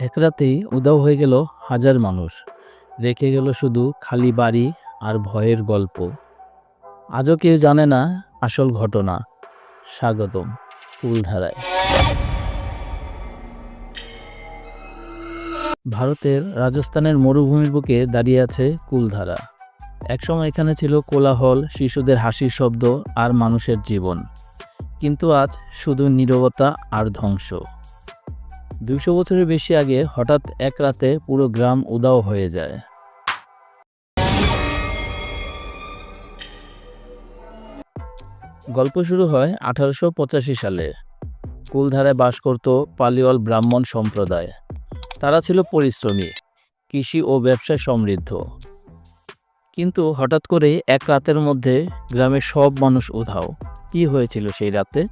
এক রাতেই উধাও হয়ে গেল হাজার মানুষ। রেখে গেল শুধু খালি বাড়ি আর ভয়ের গল্প। আজও কেউ জানে না আসল ঘটনা। স্বাগতম কুলধারায় ভারতের রাজস্থানের মরুভূমির বুকে দাঁড়িয়ে আছে কুলধারা। একসময় এখানে ছিল কোলাহল, শিশুদের হাসির শব্দ আর মানুষের জীবন। কিন্তু আজ শুধু নীরবতা আর ধ্বংস। দুইশো বছরের বেশি আগে হঠাৎ এক রাতে পুরো গ্রাম উদাও হয়ে যায়। গল্প শুরু হয় আঠারোশো পঁচাশি সালে। কুলধারায় বাস করত পালিওয়াল ব্রাহ্মণ সম্প্রদায়। তারা ছিল পরিশ্রমী, কৃষি ও ব্যবসায় সমৃদ্ধ। কিন্তু হঠাৎ করে এক রাতের মধ্যে গ্রামের সব মানুষ উধাও। কি হয়েছিল সেই রাতে?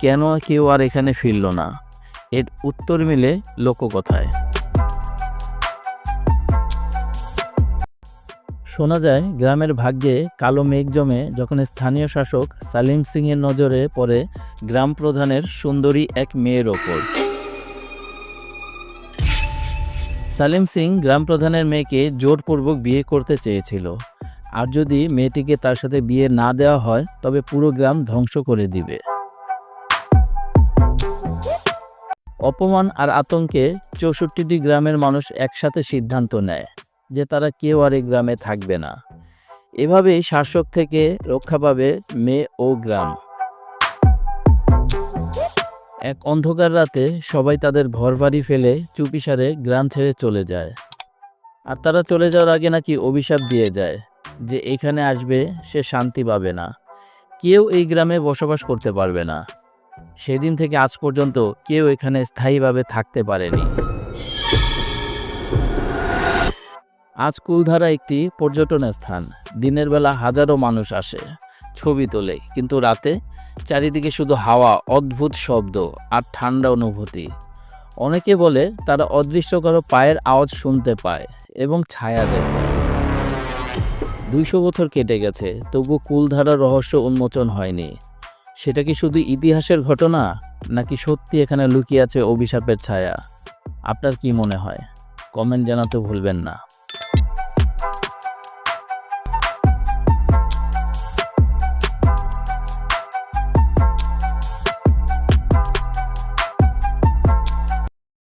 কেন কেউ আর এখানে ফিরল না? এর উত্তর মিলে লোককথায় শোনা যায়, গ্রামের ভাগ্যে কালো মেঘ জমে যখন স্থানীয় শাসক সালিম সিংয়ের নজরে পড়ে গ্রাম প্রধানের সুন্দরী এক মেয়ের ওপর। সালিম সিং গ্রাম প্রধানের মেয়েকে জোরপূর্বক বিয়ে করতে চেয়েছিল। আর যদি মেয়েটিকে তার সাথে বিয়ে না দেওয়া হয়, তবে পুরো গ্রাম ধ্বংস করে দিবে। অপমান আর আতঙ্কে চৌষট্টিটি গ্রামের মানুষ একসাথে সিদ্ধান্ত নেয় যে তারা কেউ আর এই গ্রামে থাকবে না। এভাবেই শাসক থেকে রক্ষা পাবে মেয়ে ও গ্রাম। এক অন্ধকার রাতে সবাই তাদের ঘরবাড়ি ফেলে চুপিসারে গ্রাম ছেড়ে চলে যায়। আর তারা চলে যাওয়ার আগে নাকি অভিশাপ দিয়ে যায় যে এখানে আসবে সে শান্তি পাবে না। কেউ এই গ্রামে বসবাস করতে পারবে না। সেদিন থেকে আজ পর্যন্ত কেউ এখানে স্থায়ীভাবে থাকতে পারেনি। আজ কুলধারা একটি পর্যটন স্থান। দিনের বেলা হাজারো মানুষ আসে, ছবি তোলে, কিন্তু রাতে চারিদিকে শুধু হাওয়া, অদ্ভুত শব্দ আর ঠান্ডা অনুভূতি। অনেকে বলে তারা অদৃশ্য কারও পায়ের আওয়াজ শুনতে পায় এবং ছায়া দেখে। দুইশো বছর কেটে গেছে, তবু কুলধারার রহস্য উন্মোচন হয়নি। সেটা কি শুধু ইতিহাসের ঘটনা, নাকি সত্যি এখানে লুকিয়ে আছে অভিশাপের ছায়া? আপনার কি মনে হয়? কমেন্ট জানাতে ভুলবেন না।